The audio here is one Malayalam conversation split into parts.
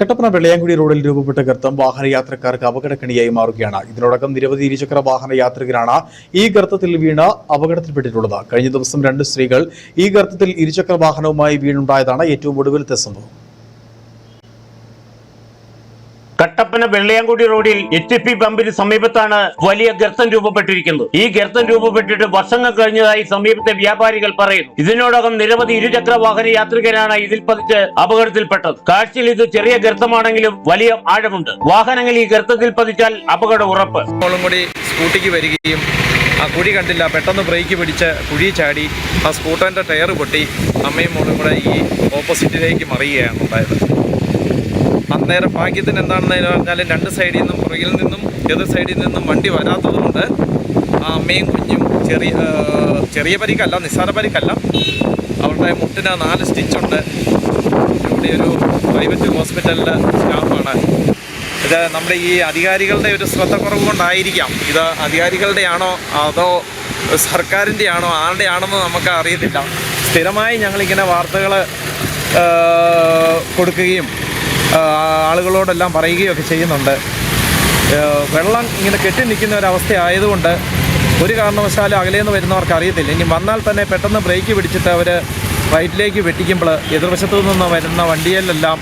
കട്ടപ്പന വെള്ളയാങ്കുടി റോഡിൽ രൂപപ്പെട്ട ഗർത്തം വാഹനയാത്രക്കാർക്ക് അപകടക്കണിയായി മാറുകയാണ്. ഇതിനോടകം നിരവധി ഇരുചക്ര വാഹന യാത്രികരാണ് ഈ ഗർത്തത്തിൽ വീണ് അപകടത്തിൽപ്പെട്ടിട്ടുള്ളത്. കഴിഞ്ഞ ദിവസം രണ്ട് സ്ത്രീകൾ ഈ ഗർത്തത്തിൽ ഇരുചക്ര വാഹനവുമായി വീണുണ്ടായതാണ് ഏറ്റവും ഒടുവിലത്തെ സംഭവം. കട്ടപ്പന വെള്ളയാങ്കുടി റോഡിൽ എച്ച് പി പമ്പിന് സമീപത്താണ് വലിയ ഗർത്തം രൂപപ്പെട്ടിരിക്കുന്നത്. ഈ ഗർത്തം രൂപപ്പെട്ടിട്ട് വർഷങ്ങൾ കഴിഞ്ഞതായി സമീപത്തെ വ്യാപാരികൾ പറയുന്നു. ഇതിനോടകം നിരവധി ഇരുചക്ര വാഹന യാത്രികരാണ് ഇതിൽ പതിച്ച് അപകടത്തിൽപ്പെട്ടത്. കാഴ്ചയിൽ ഇത് ചെറിയ ഗർത്തമാണെങ്കിലും വലിയ ആഴമുണ്ട്. വാഹനങ്ങൾ ഈ ഗർത്തത്തിൽ പതിച്ചാൽ അപകട ഉറപ്പ്. സ്കൂട്ടിക്ക് വരികയും ആ കുഴി കണ്ടില്ല പെട്ടെന്ന് ബ്രേക്ക് പിടിച്ച് കുഴി ചാടി ആ സ്കൂട്ടറിന്റെ ടയർ പൊട്ടി അമ്മയും മോളും കൂടെ ഈ ഓപ്പോസിറ്റിലേക്ക് മറിയുകയാണ് ഉണ്ടായത്. അന്നേരം ഭാഗ്യത്തിന് എന്താണെന്ന് പറഞ്ഞാൽ രണ്ട് സൈഡിൽ നിന്നും പുറകിൽ നിന്നും എതിർ സൈഡിൽ നിന്നും വണ്ടി വരാത്തതുകൊണ്ട് ആ അമ്മയും കുഞ്ഞും ചെറിയ ചെറിയ പരിക്കല്ല നിസ്സാര പരിക്കല്ല. അവരുടെ മുട്ടിന് നാല് സ്റ്റിച്ചുണ്ട് ഇവിടെ ഒരു പ്രൈവറ്റ് ഹോസ്പിറ്റലിലെ സ്റ്റാഫാണ് ഇത് നമ്മുടെ ഈ അധികാരികളുടെ ഒരു ശ്രദ്ധ കുറവ് കൊണ്ടായിരിക്കാം ഇത് അധികാരികളുടെ ആണോ അതോ സർക്കാരിന്റെ ആണോ ആരുടെ ആണെന്ന് നമുക്ക് അറിയത്തില്ല. സ്ഥിരമായി ഞങ്ങളിങ്ങനെ വാർത്തകൾ കൊടുക്കുകയും ആളുകളോടെല്ലാം പറയുകയും ഒക്കെ ചെയ്യുന്നുണ്ട് വെള്ളം ഇങ്ങനെ കെട്ടി നിൽക്കുന്ന ഒരവസ്ഥ ആയതുകൊണ്ട് ഒരു കാരണവശാലും അകലേന്ന് വരുന്നവർക്ക് അറിയത്തില്ല. ഇനി വന്നാൽ തന്നെ പെട്ടെന്ന് ബ്രേക്ക് പിടിച്ചിട്ട് അവർ റൈറ്റിലേക്ക് വെട്ടിക്കുമ്പോൾ എതിർവശത്തു നിന്ന് വരുന്ന വണ്ടിയിലെല്ലാം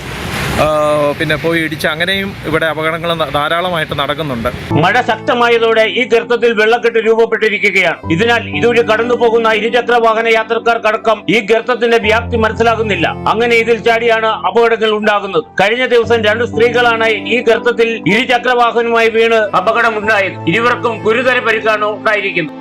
പിന്നെ പോയി ഇടിച്ച് അങ്ങനെയും ഇവിടെ അപകടങ്ങൾ ധാരാളമായിട്ട് നടക്കുന്നുണ്ട്. മഴ ശക്തമായതോടെ ഈ ഗർത്തത്തിൽ വെള്ളക്കെട്ട് രൂപപ്പെട്ടിരിക്കുകയാണ്. ഇതിനാൽ ഇതുവഴി കടന്നു പോകുന്ന ഇരുചക്ര വാഹന യാത്രക്കാർക്കടക്കം ഈ ഗർത്തത്തിന്റെ വ്യാപ്തി മനസ്സിലാകുന്നില്ല. അങ്ങനെ ഇതിൽ ചാടിയാണ് അപകടങ്ങൾ ഉണ്ടാകുന്നത്. കഴിഞ്ഞ ദിവസം രണ്ട് സ്ത്രീകളാണ് ഈ ഗർത്തത്തിൽ ഇരുചക്ര വാഹനവുമായി വീണ് അപകടമുണ്ടായത്. ഇരുവർക്കും ഗുരുതര പരിക്കാണ് ഉണ്ടായിരിക്കുന്നത്.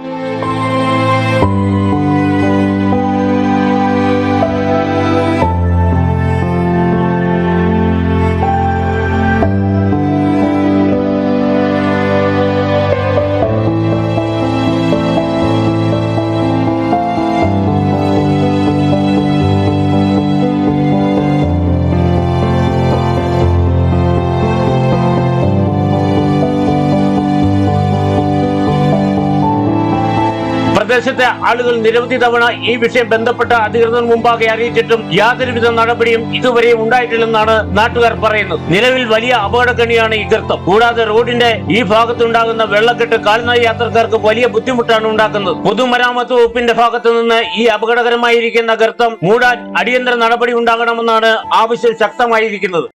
പ്രദേശത്തെ ആളുകൾ നിരവധി തവണ ഈ വിഷയം ബന്ധപ്പെട്ട അധികൃതർ മുമ്പാകെ അറിയിച്ചിട്ടും യാതൊരുവിധ നടപടിയും ഇതുവരെ ഉണ്ടായിട്ടില്ലെന്നാണ് നാട്ടുകാർ പറയുന്നത്. നിലവിൽ വലിയ അപകടക്കണിയാണ് ഈ ഗർത്തം. കൂടാതെ റോഡിന്റെ ഈ ഭാഗത്തുണ്ടാകുന്ന വെള്ളക്കെട്ട് കാൽനട യാത്രക്കാർക്ക് വലിയ ബുദ്ധിമുട്ടാണ് ഉണ്ടാക്കുന്നത്. പൊതുമരാമത്ത് വകുപ്പിന്റെ ഭാഗത്തു നിന്ന് ഈ അപകടകരമായിരിക്കുന്ന ഗർത്തം മൂടാൻ അടിയന്തര നടപടി ഉണ്ടാകണമെന്നാണ് ആവശ്യം ശക്തമായിരിക്കുന്നത്.